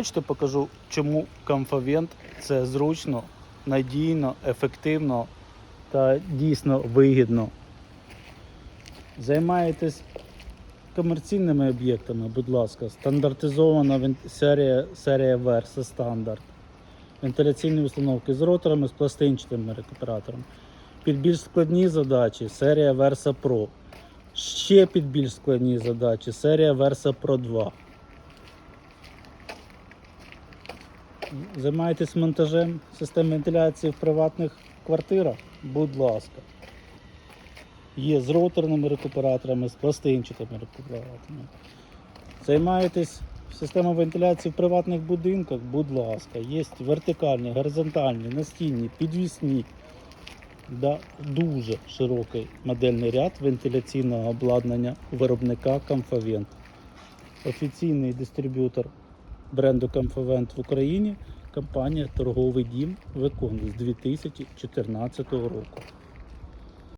Хочете покажу, чому Комфавент це зручно, надійно, ефективно та дійсно вигідно. Займаєтесь комерційними об'єктами, будь ласка, стандартизована серія, серія Versa стандарт. Вентиляційні установки з роторами, з пластинчатим рекуператором. Під більш складні задачі серія Versa Pro. Ще під більш складні задачі серія Versa Pro 2. Займаєтесь монтажем систем вентиляції в приватних квартирах? Будь ласка. Є з роторними рекуператорами, з пластинчатими рекуператорами. Займаєтесь системою вентиляції в приватних будинках? Будь ласка. Є вертикальні, горизонтальні, настінні, підвісні. Да, дуже широкий модельний ряд вентиляційного обладнання виробника Comfavent. Офіційний дистриб'ютор бренду Comfavent в Україні компанія Торговий дім Викон з 2014 року.